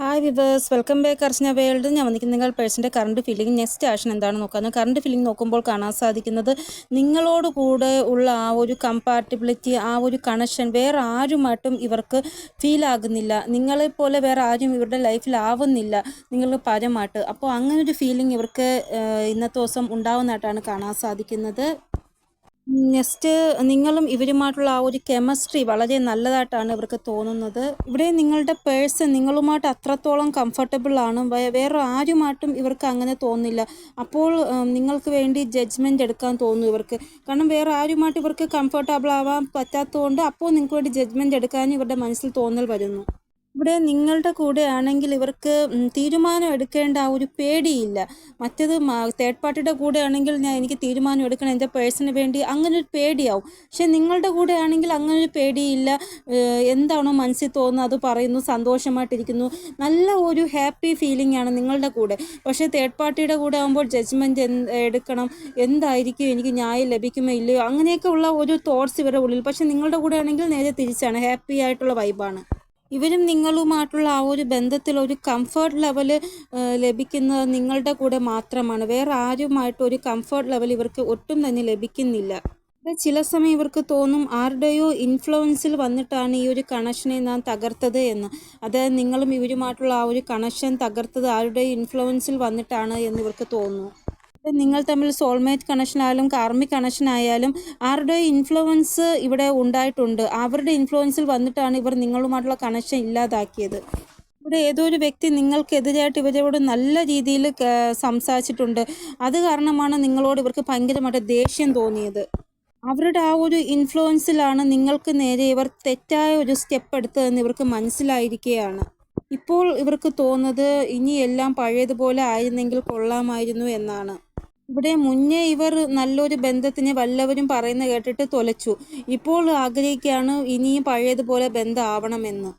Hi viewers welcome back Archana world ഞാൻ വന്നിരിക്കുന്ന നിങ്ങൾ പേഴ്സന്റെ കറണ്ട് ഫീലിംഗ് നെക്സ്റ്റ് ആക്ഷൻ എന്താണ് നോക്കുന്നത് കറണ്ട് ഫീലിംഗ് നോക്കുമ്പോൾ കാണാൻ സാധിക്കുന്നത് നിങ്ങളോട് കൂടെ ഉള്ള ആ ഒരു കമ്പാറ്റബിലിറ്റി ആ ഒരു കണക്ഷൻ വേറെ ആരുമായിട്ടും ഇവർക്ക് ഫീൽ ആകുന്നില്ല. നിങ്ങളെപ്പോലെ വേറെ ആരും ഇവരുടെ ലൈഫിൽ ആവുന്നില്ല നിങ്ങൾക്ക് പരമായിട്ട് അപ്പോൾ അങ്ങനൊരു ഫീലിംഗ് ഇവർക്ക് ഇന്നത്തെ ദിവസം ഉണ്ടാവുന്നതായിട്ടാണ് കാണാൻ സാധിക്കുന്നത്. നെക്സ്റ്റ് നിങ്ങളും ഇവരുമായിട്ടുള്ള ആ ഒരു കെമിസ്ട്രി വളരെ നല്ലതായിട്ടാണ് ഇവർക്ക് തോന്നുന്നത്. ഇവിടെ നിങ്ങളുടെ പേഴ്സൺ നിങ്ങളുമായിട്ട് അത്രത്തോളം കംഫർട്ടബിൾ ആണ്. വേറെ ആരുമായിട്ടും ഇവർക്ക് അങ്ങനെ തോന്നില്ല അപ്പോൾ നിങ്ങൾക്ക് വേണ്ടി ജഡ്ജ്മെന്റ് എടുക്കാൻ തോന്നും ഇവർക്ക്. കാരണം വേറെ ആരുമായിട്ട് ഇവർക്ക് കംഫർട്ടബിൾ ആവാൻ പറ്റാത്തതുകൊണ്ട് അപ്പോൾ നിങ്ങൾക്ക് വേണ്ടി ജഡ്ജ്മെന്റ് എടുക്കാനും ഇവരുടെ മനസ്സിൽ തോന്നൽ വരുന്നു. ഇവിടെ നിങ്ങളുടെ കൂടെ ആണെങ്കിൽ ഇവർക്ക് തീരുമാനം എടുക്കേണ്ട ആ ഒരു പേടിയില്ല. മറ്റേത് തേർഡ് പാർട്ടിയുടെ കൂടെ ആണെങ്കിൽ ഞാൻ എനിക്ക് തീരുമാനം എടുക്കണം എന്റെ പേഴ്സണിന് വേണ്ടി അങ്ങനെ ഒരു പേടിയാവും. പക്ഷെ നിങ്ങളുടെ കൂടെ ആണെങ്കിൽ അങ്ങനെ ഒരു പേടിയില്ല എന്താണോ മനസ്സിൽ തോന്നുന്നത് അത് പറയുന്നു സന്തോഷമായിട്ടിരിക്കുന്നു. നല്ല ഒരു ഹാപ്പി ഫീലിംഗ് ആണ് നിങ്ങളുടെ കൂടെ. പക്ഷേ തേർഡ് പാർട്ടിയുടെ കൂടെ ആകുമ്പോൾ ജഡ്ജ്മെന്റ് എടുക്കണം. എന്തായിരിക്കും എനിക്ക് ന്യായം ലഭിക്കുമോ ഇല്ലയോ? അങ്ങനെയൊക്കെ ഉള്ള ഒരു തോട്ട്സ് ഇവരുടെ ഉള്ളിൽ. പക്ഷേ നിങ്ങളുടെ കൂടെ ആണെങ്കിൽ നേരെ തിരിച്ചാണ്. ഹാപ്പി ആയിട്ടുള്ള വൈബാണ് ഇവരും നിങ്ങളുമായിട്ടുള്ള ആ ഒരു ബന്ധത്തിൽ ഒരു കംഫർട്ട് ലെവൽ ലഭിക്കുന്നത് നിങ്ങളുടെ കൂടെ മാത്രമാണ്. വേറെ ആരുമായിട്ട് ഒരു കംഫർട്ട് ലെവൽ ഇവർക്ക് ഒട്ടും തന്നെ ലഭിക്കുന്നില്ല. ചില സമയം ഇവർക്ക് തോന്നും ആരുടെയോ ഇൻഫ്ലുവൻസിൽ വന്നിട്ടാണ് ഈ ഒരു കണക്ഷനെ നാം തകർത്തത് എന്ന്. അതായത് നിങ്ങളും ഇവരുമായിട്ടുള്ള ആ ഒരു കണക്ഷൻ തകർത്തത് ആരുടെയോ ഇൻഫ്ലുവൻസിൽ വന്നിട്ടാണ് എന്ന് ഇവർക്ക് തോന്നുന്നു. നിങ്ങൾ തമ്മിൽ സോൾമേറ്റ് കണക്ഷൻ ആയാലും കാർമിക് കണക്ഷൻ ആയാലും ആരുടെ ഇൻഫ്ലുവൻസ് ഇവിടെ ഉണ്ടായിട്ടുണ്ട്? അവരുടെ ഇൻഫ്ലുവൻസിൽ വന്നിട്ടാണ് ഇവർ നിങ്ങളുമായിട്ടുള്ള കണക്ഷൻ ഇല്ലാതാക്കിയത്. ഇവിടെ ഏതോ ഒരു വ്യക്തി നിങ്ങൾക്കെതിരായിട്ട് ഇവരോട് നല്ല രീതിയിൽ സംസാരിച്ചിട്ടുണ്ട്. അത് കാരണമാണ് നിങ്ങളോട് ഇവർക്ക് ഭയങ്കരമായിട്ട് ദേഷ്യം തോന്നിയത്. അവരുടെ ആ ഒരു ഇൻഫ്ലുവൻസിലാണ് നിങ്ങൾക്ക് നേരെ ഇവർ തെറ്റായ ഒരു സ്റ്റെപ്പ് എടുത്തതെന്ന് ഇവർക്ക് മനസ്സിലായിരിക്കുകയാണ്. ഇപ്പോൾ ഇവർക്ക് തോന്നുന്നത് ഇനി എല്ലാം പഴയതുപോലെ ആയിരുന്നെങ്കിൽ കൊള്ളാമായിരുന്നു എന്നാണ്. ഇവിടെ മുന്നേ ഇവർ നല്ലൊരു ബന്ധത്തിന് വല്ലവരും പറയുന്ന കേട്ടിട്ട് തൊലച്ചു. ഇപ്പോൾ ആഗ്രഹിക്കുകയാണ് ഇനിയും പഴയതുപോലെ ബന്ധം ആവണമെന്ന്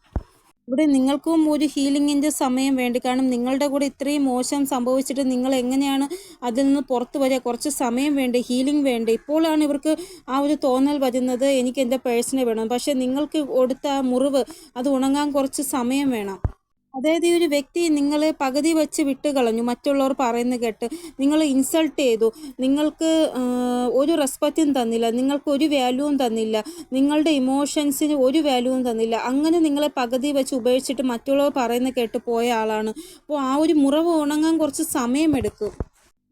ഇവിടെ നിങ്ങൾക്കും ഒരു ഹീലിങ്ങിന്റെ സമയം വേണ്ടി കാരണം നിങ്ങളുടെ കൂടെ ഇത്രയും മോശം സംഭവിച്ചിട്ട് നിങ്ങൾ എങ്ങനെയാണ് അതിൽ നിന്ന് പുറത്തു വരിക? കുറച്ച് സമയം വേണ്ടേ? ഹീലിംഗ് വേണ്ടേ? ഇപ്പോഴാണ് ഇവർക്ക് ആ ഒരു തോന്നൽ വരുന്നത്. എനിക്ക് എന്റെ പേഴ്സണെ വേണം. പക്ഷേ നിങ്ങൾക്ക് കൊടുത്ത മുറിവ് അത് ഉണങ്ങാൻ കുറച്ച് സമയം വേണം. അതായത് ഈ ഒരു വ്യക്തി നിങ്ങളെ പകുതി വെച്ച് വിട്ട് കളഞ്ഞു മറ്റുള്ളവർ പറയുന്ന കേട്ട് നിങ്ങൾ ഇൻസൾട്ട് ചെയ്തു നിങ്ങൾക്ക് ഒരു റെസ്പെക്റ്റും തന്നില്ല നിങ്ങൾക്ക് ഒരു വാല്യൂവും തന്നില്ല നിങ്ങളുടെ ഇമോഷൻസിന് ഒരു വാല്യൂവും തന്നില്ല അങ്ങനെ നിങ്ങളെ പകുതി വെച്ച് ഉപേക്ഷിച്ചിട്ട് മറ്റുള്ളവർ പറയുന്ന കേട്ട് പോയ ആളാണ്. അപ്പോൾ ആ ഒരു മുറിവ് ഉണങ്ങാൻ കുറച്ച് സമയമെടുക്കും.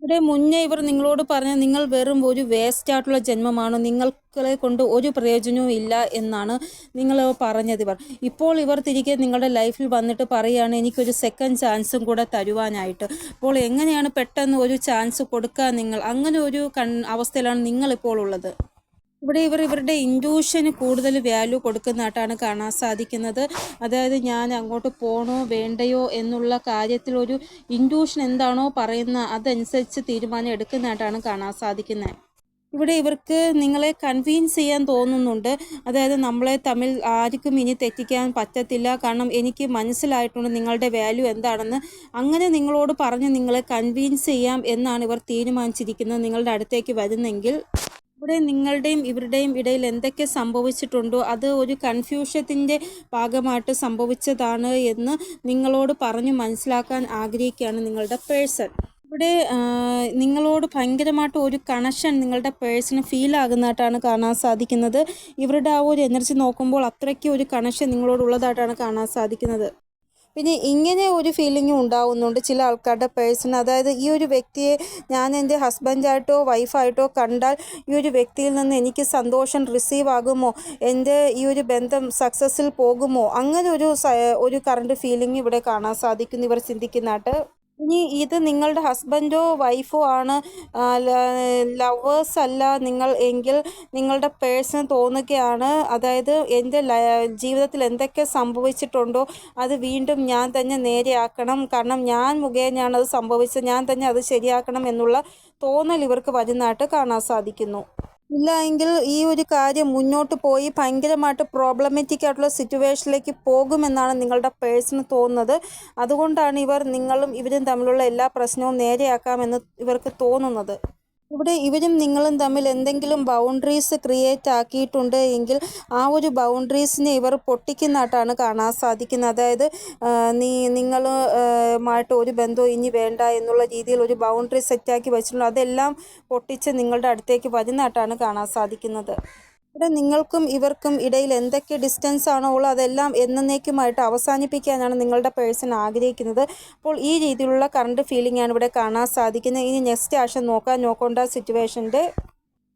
ഇവിടെ മുന്നേ ഇവർ നിങ്ങളോട് പറഞ്ഞ നിങ്ങൾ വെറും ഒരു വേസ്റ്റ് ആയിട്ടുള്ള ജന്മമാണ് നിങ്ങളെ കൊണ്ട് ഒരു പ്രയോജനവും ഇല്ല എന്നാണ് നിങ്ങൾ പറഞ്ഞത് ഇവർ. ഇപ്പോൾ ഇവർ തിരികെ നിങ്ങളുടെ ലൈഫിൽ വന്നിട്ട് പറയുകയാണ് എനിക്കൊരു സെക്കൻഡ് ചാൻസും കൂടെ തരുവാനായിട്ട്. അപ്പോൾ എങ്ങനെയാണ് പെട്ടെന്ന് ഒരു ചാൻസ് കൊടുക്കുക നിങ്ങൾ അങ്ങനെ ഒരു കൺ അവസ്ഥയിലാണ് നിങ്ങളിപ്പോൾ ഉള്ളത്? ഇവിടെ ഇവർ ഇവരുടെ ഇൻഡ്യൂഷന് കൂടുതൽ വാല്യൂ കൊടുക്കുന്നതായിട്ടാണ് കാണാൻ സാധിക്കുന്നത്. അതായത് ഞാൻ അങ്ങോട്ട് പോകണോ വേണ്ടയോ എന്നുള്ള കാര്യത്തിൽ ഒരു ഇൻഡ്യൂഷൻ എന്താണോ പറയുന്ന അതനുസരിച്ച് തീരുമാനം എടുക്കുന്നതായിട്ടാണ് കാണാൻ സാധിക്കുന്നത്. ഇവിടെ ഇവർക്ക് നിങ്ങളെ കൺവീൻസ് ചെയ്യാൻ തോന്നുന്നുണ്ട്. അതായത് നമ്മളെ തമ്മിൽ ആർക്കും ഇനി തെറ്റിക്കാൻ പറ്റത്തില്ല. കാരണം എനിക്ക് മനസ്സിലായിട്ടുണ്ട് നിങ്ങളുടെ വാല്യൂ എന്താണെന്ന്. അങ്ങനെ നിങ്ങളോട് പറഞ്ഞ് നിങ്ങളെ കൺവീൻസ് ചെയ്യാം എന്നാണ് ഇവർ തീരുമാനിച്ചിരിക്കുന്നത്. നിങ്ങളുടെ അടുത്തേക്ക് വരുന്നെങ്കിൽ ഇവിടെ നിങ്ങളുടെയും ഇവരുടെയും ഇടയിൽ എന്തൊക്കെ സംഭവിച്ചിട്ടുണ്ടോ അത് ഒരു കൺഫ്യൂഷത്തിന്റെ ഭാഗമായിട്ട് സംഭവിച്ചതാണ് എന്ന് നിങ്ങളോട് പറഞ്ഞു മനസ്സിലാക്കാൻ ആഗ്രഹിക്കുകയാണ് നിങ്ങളുടെ പേഴ്സൺ. ഇവിടെ നിങ്ങളോട് ഭയങ്കരമായിട്ട് ഒരു കണക്ഷൻ നിങ്ങളുടെ പേഴ്സണ് ഫീൽ ആകുന്നതായിട്ടാണ് കാണാൻ സാധിക്കുന്നത്. ഇവരുടെ ആ ഒരു എനർജി നോക്കുമ്പോൾ അത്രയ്ക്ക് ഒരു കണക്ഷൻ നിങ്ങളോടുള്ളതായിട്ടാണ് കാണാൻ സാധിക്കുന്നത്. പിന്നെ ഇങ്ങനെ ഒരു ഫീലിംഗ് ഉണ്ടാവുന്നുണ്ട് ചില ആൾക്കാരുടെ പേഴ്സൺ അതായത് ഈ ഒരു വ്യക്തിയെ ഞാൻ എന്റെ ഹസ്ബൻഡായിട്ടോ വൈഫായിട്ടോ കണ്ടാൽ ഈ ഒരു വ്യക്തിയിൽ നിന്ന് എനിക്ക് സന്തോഷം റിസീവ് ആകുമോ? എന്റെ ഈ ഒരു ബന്ധം സക്സസ്സിൽ പോകുമോ? അങ്ങനെ ഒരു ഒരു കറണ്ട് ഫീലിംഗ് ഇവിടെ കാണാൻ സാധിക്കുന്നു. ഇവർ ചിന്തിക്കുന്നതായിട്ട് ഇനി ഇത് നിങ്ങളുടെ ഹസ്ബൻഡോ വൈഫോ ആണ് ലവേഴ്സ് അല്ല നിങ്ങൾ എങ്കിൽ നിങ്ങളുടെ പേഴ്സൺ തോന്നുകയാണ്. അതായത് എന്റെ ജീവിതത്തിൽ എന്തൊക്കെ സംഭവിച്ചിട്ടുണ്ടോ അത് വീണ്ടും ഞാൻ തന്നെ നേരെയാക്കണം. കാരണം ഞാൻ മുഖേനയാണ് അത് സംഭവിച്ചത്. ഞാൻ തന്നെ അത് ശരിയാക്കണം എന്നുള്ള തോന്നൽ ഇവർക്ക് വരുന്നതായിട്ട് കാണാൻ സാധിക്കുന്നു. ഇല്ല എങ്കിൽ ഈ ഒരു കാര്യം മുന്നോട്ട് പോയി ഭയങ്കരമായിട്ട് പ്രോബ്ലമാറ്റിക് ആയിട്ടുള്ള സിറ്റുവേഷനിലേക്ക് പോകുമെന്നാണ് നിങ്ങളുടെ പേഴ്സണ് തോന്നുന്നത്. അതുകൊണ്ടാണ് ഇവർ നിങ്ങളും ഇവരും തമ്മിലുള്ള എല്ലാ പ്രശ്നവും നേരെയാക്കാമെന്ന് ഇവർക്ക് തോന്നുന്നത്. ഇവിടെ ഇവരും നിങ്ങളും തമ്മിൽ എന്തെങ്കിലും ബൗണ്ടറീസ് ക്രിയേറ്റ് ആക്കിയിട്ടുണ്ട് എങ്കിൽ ആ ഒരു ബൗണ്ടറീസിനെ ഇവർ പൊട്ടിക്കുന്നതായിട്ടാണ് കാണാൻ സാധിക്കുന്നത്. അതായത് നീ നിങ്ങൾ മായിട്ട് ഒരു ബന്ധവും ഇനി വേണ്ട എന്നുള്ള രീതിയിൽ ഒരു ബൗണ്ടറി സെറ്റാക്കി വെച്ചിട്ടുണ്ട് അതെല്ലാം പൊട്ടിച്ച് നിങ്ങളുടെ അടുത്തേക്ക് വരുന്നതായിട്ടാണ് കാണാൻ സാധിക്കുന്നത്. ഇവിടെ നിങ്ങൾക്കും ഇവർക്കും ഇടയിൽ എന്തൊക്കെ ഡിസ്റ്റൻസ് ആണോ ഉള്ളത് അതെല്ലാം എന്നേക്കുമായിട്ട് അവസാനിപ്പിക്കാനാണ് നിങ്ങളുടെ പേഴ്സൺ ആഗ്രഹിക്കുന്നത്. അപ്പോൾ ഈ രീതിയിലുള്ള കറണ്ട് ഫീലിംഗ് ആണ് ഇവിടെ കാണാൻ സാധിക്കുന്നത്. ഇനി നെക്സ്റ്റ് ആശം നോക്കാം. നോക്കേണ്ട സിറ്റുവേഷന്റെ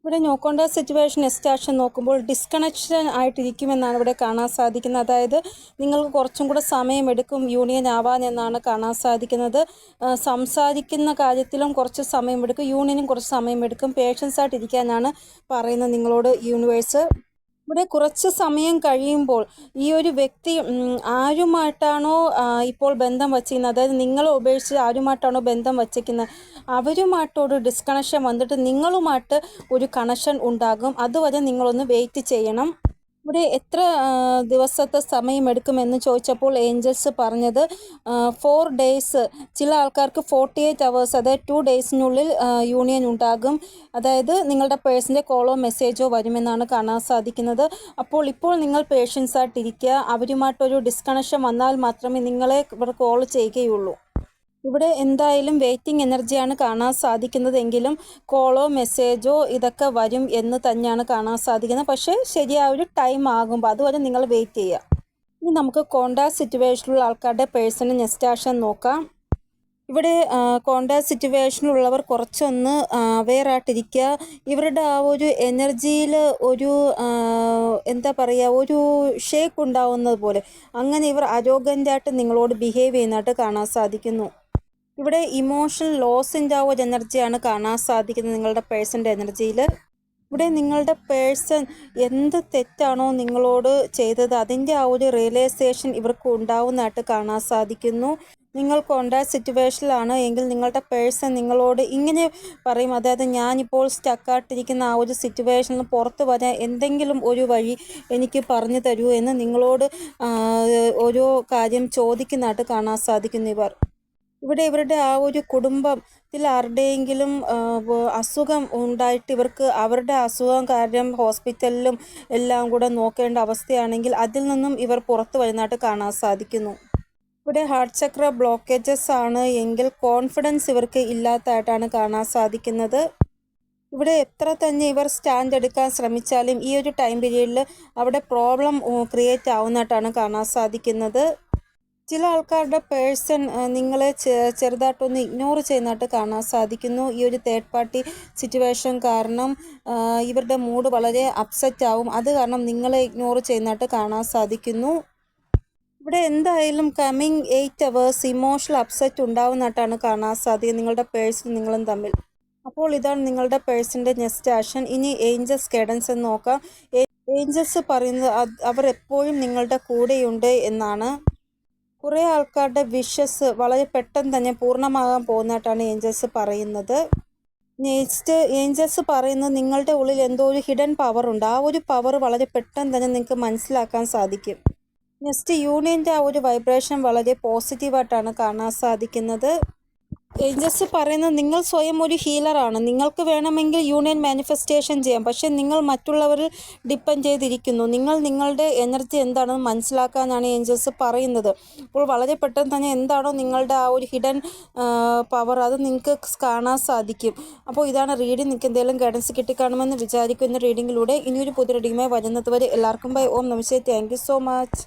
ഇവിടെ നോക്കേണ്ട സിറ്റുവേഷൻ എസ്റ്റാഷൻ നോക്കുമ്പോൾ ഡിസ്കണക്ഷൻ ആയിട്ടിരിക്കുമെന്നാണ് ഇവിടെ കാണാൻ സാധിക്കുന്നത്. അതായത് നിങ്ങൾക്ക് കുറച്ചും കൂടെ സമയമെടുക്കും യൂണിയൻ ആവാൻ എന്നാണ് കാണാൻ സാധിക്കുന്നത്. സംസാരിക്കുന്ന കാര്യത്തിലും കുറച്ച് സമയമെടുക്കും യൂണിയനും കുറച്ച് സമയമെടുക്കും പേഷ്യൻസ് ആയിട്ടിരിക്കാനാണ് പറയുന്നത് നിങ്ങളോട് യൂണിവേഴ്സ് ഇവിടെ കുറച്ച് സമയം കഴിയുമ്പോൾ ഈ ഒരു വ്യക്തി ആരുമായിട്ടാണോ ഇപ്പോൾ ബന്ധം വച്ചിരിക്കുന്നത്? അതായത് നിങ്ങളെ ഉപേക്ഷിച്ച് ആരുമായിട്ടാണോ ബന്ധം വച്ചിരിക്കുന്നത്? അവരുമായിട്ടൊരു ഡിസ്കണക്ഷൻ വന്നിട്ട് നിങ്ങളുമായിട്ട് ഒരു കണക്ഷൻ ഉണ്ടാകും. അതുവരെ നിങ്ങളൊന്ന് വെയിറ്റ് ചെയ്യണം. ഇവിടെ എത്ര ദിവസത്തെ സമയമെടുക്കുമെന്ന് ചോദിച്ചപ്പോൾ ഏഞ്ചൽസ് പറഞ്ഞത് ഫോർ ഡേയ്സ് ചില ആൾക്കാർക്ക് ഫോർട്ടി എയ്റ്റ് അവേഴ്സ് അതായത് ടു ഡേയ്സിനുള്ളിൽ യൂണിയൻ ഉണ്ടാകും. അതായത് നിങ്ങളുടെ പേഴ്സിന്റെ കോളോ മെസ്സേജോ വരുമെന്നാണ് കാണാൻ സാധിക്കുന്നത്. അപ്പോൾ ഇപ്പോൾ നിങ്ങൾ പേഷ്യൻസ് ആയിട്ടിരിക്കുക. അവരുമായിട്ടൊരു ഡിസ്കണക്ഷൻ വന്നാൽ മാത്രമേ നിങ്ങളെ ഇവർ കോൾ ചെയ്യുകയുള്ളൂ. ഇവിടെ എന്തായാലും വെയിറ്റിംഗ് എനർജിയാണ് കാണാൻ സാധിക്കുന്നതെങ്കിലും കോളോ മെസ്സേജോ ഇതൊക്കെ വരും എന്ന് തന്നെയാണ് കാണാൻ സാധിക്കുന്നത്. പക്ഷേ ശരിയായ ഒരു ടൈം ആകുമ്പോൾ അതുവരെ നിങ്ങൾ വെയിറ്റ് ചെയ്യുക. ഇനി നമുക്ക് കോണ്ടാക്ട് സിറ്റുവേഷനിലുള്ള ആൾക്കാരുടെ പേഴ്സണൽ നെസ്റ്റാഷൻ നോക്കാം. ഇവിടെ കോണ്ടാക്ട് സിറ്റുവേഷനിലുള്ളവർ കുറച്ചൊന്ന് അവെയർ ആയിട്ടിരിക്കുക. ഇവരുടെ ആ ഒരു എനർജിയിൽ ഒരു എന്താ പറയുക ഒരു ഷേക്ക് ഉണ്ടാവുന്നത് പോലെ. അങ്ങനെ ഇവർ അരോഗന്റായിട്ട് നിങ്ങളോട് ബിഹേവ് ചെയ്യുന്നതായിട്ട് കാണാൻ സാധിക്കുന്നു. ഇവിടെ ഇമോഷണൽ ലോസ് ഒരു എനർജിയാണ് കാണാൻ സാധിക്കുന്നത് നിങ്ങളുടെ പേഴ്സന്റെ എനർജിയിൽ ഇവിടെ നിങ്ങളുടെ പേഴ്സൺ എന്ത് തെറ്റാണോ നിങ്ങളോട് ചെയ്തത് അതിന്റെ ആ ഒരു റിയലൈസേഷൻ ഇവർക്ക് ഉണ്ടാവുന്നതായിട്ട് കാണാൻ സാധിക്കുന്നു. നിങ്ങൾ കോണ്ടാക്ട് സിറ്റുവേഷനിലാണ് എങ്കിൽ നിങ്ങളുടെ പേഴ്സൺ നിങ്ങളോട് ഇങ്ങനെ പറയും അതായത് ഞാനിപ്പോൾ സ്റ്റക്കായിട്ടിരിക്കുന്ന ആ ഒരു സിറ്റുവേഷനിൽ പുറത്ത് വരാൻ എന്തെങ്കിലും ഒരു വഴി എനിക്ക് പറഞ്ഞു തരൂ എന്ന് നിങ്ങളോട് ഓരോ കാര്യം ചോദിക്കുന്നതായിട്ട് കാണാൻ സാധിക്കുന്നു ഇവർ. ഇവിടെ ഇവരുടെ ആ ഒരു കുടുംബത്തിൽ ആരുടെയെങ്കിലും അസുഖം ഉണ്ടായിട്ട് ഇവർക്ക് അവരുടെ അസുഖം കാര്യം ഹോസ്പിറ്റലിലും എല്ലാം കൂടെ നോക്കേണ്ട അവസ്ഥയാണെങ്കിൽ അതിൽ നിന്നും ഇവർ പുറത്തു വരുന്നതായിട്ട് കാണാൻ സാധിക്കുന്നു. ഇവിടെ ഹാർട്ട് ചക്ര ബ്ലോക്കേജസ് ആണ് എങ്കിൽ കോൺഫിഡൻസ് ഇവർക്ക് ഇല്ലാത്തതായിട്ടാണ് കാണാൻ സാധിക്കുന്നത്. ഇവിടെ എത്ര തന്നെ ഇവർ സ്റ്റാൻഡ് എടുക്കാൻ ശ്രമിച്ചാലും ഈ ഒരു ടൈം പീരീഡിൽ അവിടെ പ്രോബ്ലം ക്രിയേറ്റ് ആവുന്നതായിട്ടാണ് കാണാൻ സാധിക്കുന്നത്. ചില ആൾക്കാരുടെ പേഴ്സൺ നിങ്ങളെ ചെറുതായിട്ടൊന്ന് ഇഗ്നോർ ചെയ്യുന്നതായിട്ട് കാണാൻ സാധിക്കുന്നു. ഈ ഒരു തേർഡ് പാർട്ടി സിറ്റുവേഷൻ കാരണം ഇവരുടെ മൂഡ് വളരെ അപ്സെറ്റ് ആവും. അത് കാരണം നിങ്ങളെ ഇഗ്നോർ ചെയ്യുന്നതായിട്ട് കാണാൻ സാധിക്കുന്നു. ഇവിടെ എന്തായാലും coming eight hours emotional upset ഉണ്ടാവുന്നതായിട്ടാണ് കാണാൻ സാധിക്കുന്നത്. നിങ്ങളുടെ പേഴ്സൺ നിങ്ങളും തമ്മിൽ. അപ്പോൾ ഇതാണ് നിങ്ങളുടെ പേഴ്സന്റെ നെക്സ്റ്റ് ആക്ഷൻ ഇനി ഏഞ്ചൽസ് ഗൈഡൻസ് എന്ന് നോക്കാം. ഏഞ്ചൽസ് പറയുന്നത് അവർ എപ്പോഴും നിങ്ങളുടെ കൂടെയുണ്ട് എന്നാണ്. കുറേ ആൾക്കാരുടെ വിഷസ് വളരെ പെട്ടെന്ന് തന്നെ പൂർണമാകാൻ പോകുന്നതായിട്ടാണ് ഏഞ്ചൽസ് പറയുന്നത്. നെക്സ്റ്റ് ഏഞ്ചൽസ് പറയുന്നത് നിങ്ങളുടെ ഉള്ളിൽ എന്തോ ഒരു ഹിഡൻ പവർ ഉണ്ട്. ആ ഒരു പവർ വളരെ പെട്ടെന്ന് തന്നെ നിങ്ങൾക്ക് മനസ്സിലാക്കാൻ സാധിക്കും. നെക്സ്റ്റ് യൂണിയന്റെ ആ ഒരു വൈബ്രേഷൻ വളരെ പോസിറ്റീവായിട്ടാണ് കാണാൻ സാധിക്കുന്നത്. ഏഞ്ചൽസ് പറയുന്നത് നിങ്ങൾ സ്വയം ഒരു ഹീലറാണ് നിങ്ങൾക്ക് വേണമെങ്കിൽ യൂണിയൻ മാനിഫെസ്റ്റേഷൻ ചെയ്യാം. പക്ഷേ നിങ്ങൾ മറ്റുള്ളവരിൽ ഡിപ്പെൻഡ് ചെയ്തിരിക്കുന്നു. നിങ്ങൾ നിങ്ങളുടെ എനർജി എന്താണെന്ന് മനസ്സിലാക്കാനാണ് ഏഞ്ചൽസ് പറയുന്നത്. അപ്പോൾ വളരെ പെട്ടെന്ന് തന്നെ എന്താണോ നിങ്ങളുടെ ആ ഒരു ഹിഡൻ പവർ അത് നിങ്ങൾക്ക് കാണാൻ സാധിക്കും. അപ്പോൾ ഇതാണ് റീഡിംഗ് നിങ്ങൾക്ക് എന്തെങ്കിലും ഗൈഡൻസ് കിട്ടിക്കാണുമെന്ന് വിചാരിക്കുന്ന റീഡിങ്ങിലൂടെ ഇനിയൊരു പുതിയ റീഡിങ്ങുമായി വരുന്നത് വരെ എല്ലാവർക്കും bye Om namaste thank so much